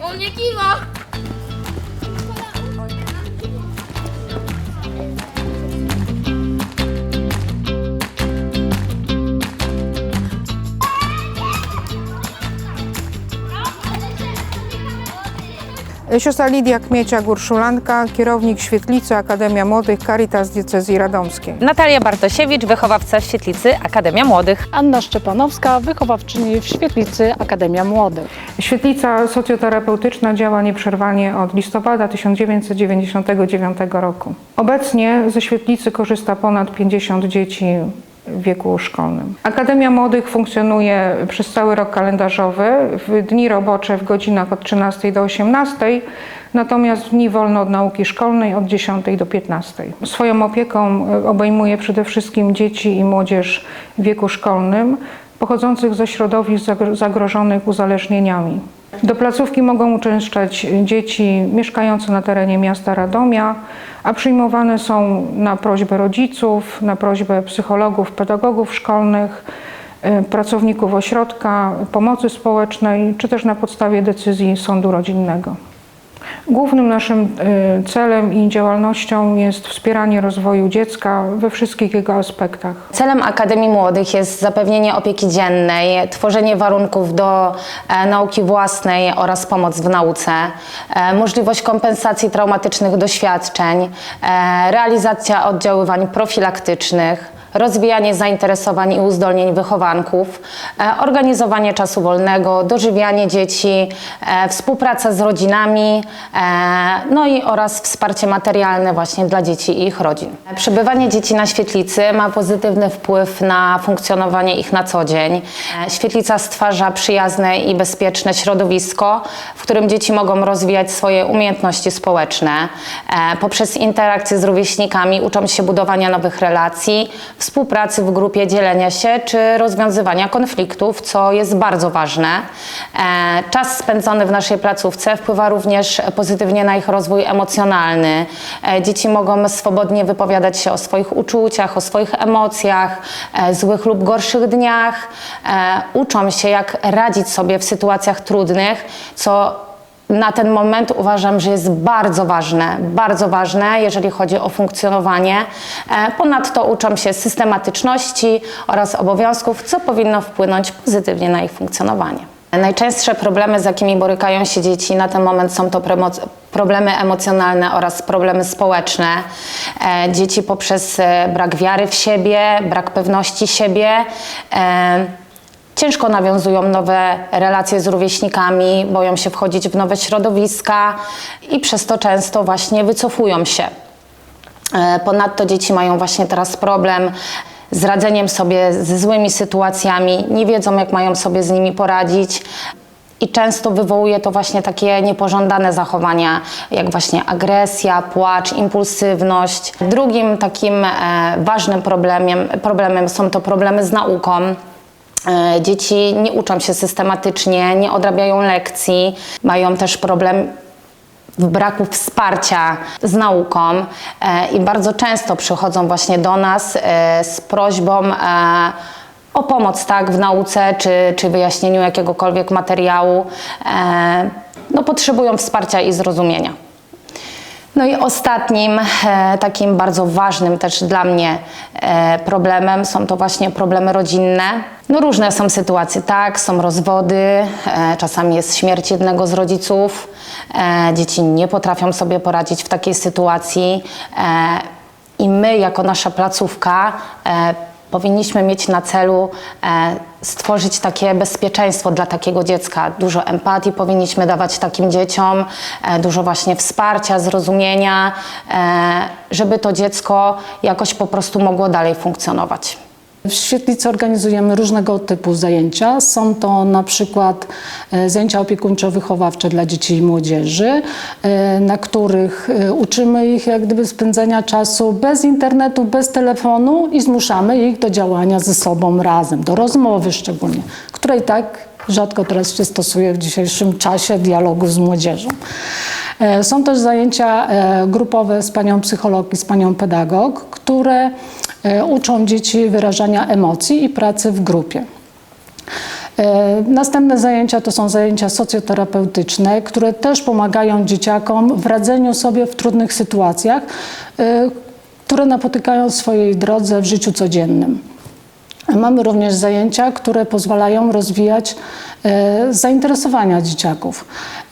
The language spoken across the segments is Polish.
On nie kiwa! Siostra Lidia Kmieciak-Urszulanka, kierownik Świetlicy Akademia Młodych Caritas Diecezji Radomskiej. Natalia Bartosiewicz, wychowawca w Świetlicy Akademia Młodych. Anna Szczepanowska, wychowawczyni w Świetlicy Akademia Młodych. Świetlica socjoterapeutyczna działa nieprzerwanie od listopada 1999 roku. Obecnie ze świetlicy korzysta ponad 50 dzieci wieku szkolnym. Akademia Młodych funkcjonuje przez cały rok kalendarzowy, w dni robocze w godzinach od 13 do 18, natomiast w dni wolne od nauki szkolnej od 10 do 15. Swoją opieką e, obejmuje przede wszystkim dzieci i młodzież w wieku szkolnym pochodzących ze środowisk zagro- zagrożonych uzależnieniami. Do placówki mogą uczęszczać dzieci mieszkające na terenie miasta Radomia, a przyjmowane są na prośbę rodziców, na prośbę psychologów, pedagogów szkolnych, y, pracowników ośrodka pomocy społecznej, czy też na podstawie decyzji sądu rodzinnego. Głównym naszym y, celem i działalnością jest wspieranie rozwoju dziecka we wszystkich jego aspektach. Celem Akademii Młodych jest zapewnienie opieki dziennej, tworzenie warunków do e, nauki własnej oraz pomoc w nauce, e, możliwość kompensacji traumatycznych doświadczeń, e, realizacja oddziaływań profilaktycznych, rozwijanie zainteresowań i uzdolnień wychowanków, e, organizowanie czasu wolnego, dożywianie dzieci, e, współpraca z rodzinami, e, no i oraz wsparcie materialne właśnie dla dzieci i ich rodzin. Przebywanie dzieci na świetlicy ma pozytywny wpływ na funkcjonowanie ich na co dzień. Świetlica stwarza przyjazne i bezpieczne środowisko, w którym dzieci mogą rozwijać swoje umiejętności społeczne. Poprzez interakcje z rówieśnikami uczą się budowania nowych relacji, współpracy w grupie, dzielenia się czy rozwiązywania konfliktów, co jest bardzo ważne. E, Czas spędzony w naszej placówce wpływa również pozytywnie na ich rozwój emocjonalny. E, Dzieci mogą swobodnie wypowiadać się o swoich uczuciach, o swoich emocjach, e, złych lub gorszych dniach. Uczą się, jak radzić sobie w sytuacjach trudnych, co na ten moment uważam, że jest bardzo ważne, bardzo ważne, jeżeli chodzi o funkcjonowanie. E, Ponadto uczą się systematyczności oraz obowiązków, co powinno wpłynąć pozytywnie na ich funkcjonowanie. Najczęstsze problemy, z jakimi borykają się dzieci na ten moment są to problemy emocjonalne oraz problemy społeczne. E, Dzieci poprzez e, brak wiary w siebie, brak pewności siebie, Ciężko nawiązują nowe relacje z rówieśnikami, boją się wchodzić w nowe środowiska i przez to często właśnie wycofują się. E, Ponadto dzieci mają właśnie teraz problem z radzeniem sobie ze złymi sytuacjami, nie wiedzą jak mają sobie z nimi poradzić. I często wywołuje to właśnie takie niepożądane zachowania, jak właśnie agresja, płacz, impulsywność. Drugim takim e, ważnym problemem, problemem są to problemy z nauką. E, Dzieci nie uczą się systematycznie, nie odrabiają lekcji, mają też problem w braku wsparcia z nauką e, i bardzo często przychodzą właśnie do nas e, z prośbą o pomoc tak, w nauce czy, czy wyjaśnieniu jakiegokolwiek materiału. No, potrzebują wsparcia i zrozumienia. No i ostatnim, e, takim bardzo ważnym też dla mnie e, problemem są to właśnie problemy rodzinne. No różne są sytuacje, tak, są rozwody, e, czasami jest śmierć jednego z rodziców, dzieci nie potrafią sobie poradzić w takiej sytuacji i my jako nasza placówka powinniśmy mieć na celu e, stworzyć takie bezpieczeństwo dla takiego dziecka. Dużo empatii powinniśmy dawać takim dzieciom, e, dużo właśnie wsparcia, zrozumienia, e, żeby to dziecko jakoś po prostu mogło dalej funkcjonować. W Świetlicy organizujemy różnego typu zajęcia. Są to na przykład e, zajęcia opiekuńczo-wychowawcze dla dzieci i młodzieży, e, na których e, uczymy ich jak gdyby spędzania czasu bez internetu, bez telefonu i zmuszamy ich do działania ze sobą razem, do rozmowy szczególnie, której tak rzadko teraz się stosuje w dzisiejszym czasie dialogu z młodzieżą. Są też zajęcia grupowe z panią psycholog i z panią pedagog, które uczą dzieci wyrażania emocji i pracy w grupie. E, Następne zajęcia to są zajęcia socjoterapeutyczne, które też pomagają dzieciakom w radzeniu sobie w trudnych sytuacjach, e, które napotykają w swojej drodze w życiu codziennym. Mamy również zajęcia, które pozwalają rozwijać e, zainteresowania dzieciaków.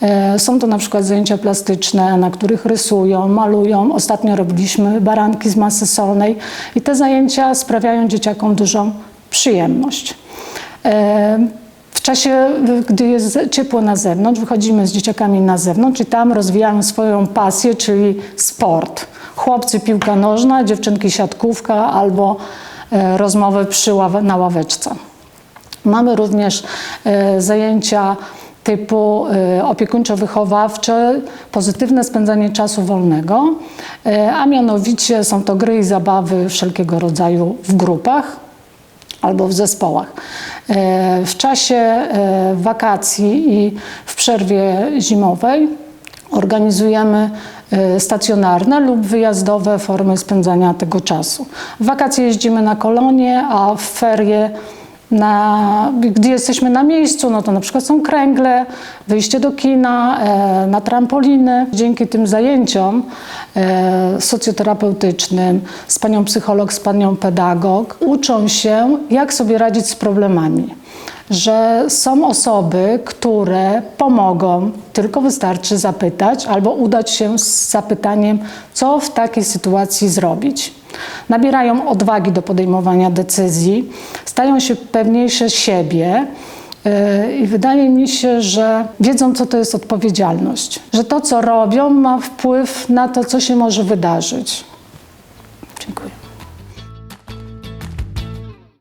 E, są to na przykład zajęcia plastyczne, na których rysują, malują. Ostatnio robiliśmy baranki z masy solnej i te zajęcia sprawiają dzieciakom dużą przyjemność. E, w czasie, gdy jest ciepło na zewnątrz, wychodzimy z dzieciakami na zewnątrz i tam rozwijamy swoją pasję, czyli sport. Chłopcy piłka nożna, dziewczynki siatkówka albo rozmowy przy ławe, na ławeczce. Mamy również e, zajęcia typu e, opiekuńczo-wychowawcze, pozytywne spędzanie czasu wolnego, e, a mianowicie są to gry i zabawy wszelkiego rodzaju w grupach albo w zespołach. E, W czasie e, wakacji i w przerwie zimowej organizujemy e, stacjonarne lub wyjazdowe formy spędzania tego czasu. W wakacje jeździmy na kolonie, a w ferie na, gdy jesteśmy na miejscu, no to na przykład są kręgle, wyjście do kina, e, na trampoliny. Dzięki tym zajęciom e, socjoterapeutycznym z panią psycholog, z panią pedagog uczą się, jak sobie radzić z problemami. Że są osoby, które pomogą, tylko wystarczy zapytać albo udać się z zapytaniem, co w takiej sytuacji zrobić nabierają odwagi do podejmowania decyzji, stają się pewniejsze siebie. yy, I wydaje mi się, że wiedzą, co to jest odpowiedzialność, że to, co robią, ma wpływ na to, co się może wydarzyć. Dziękuję.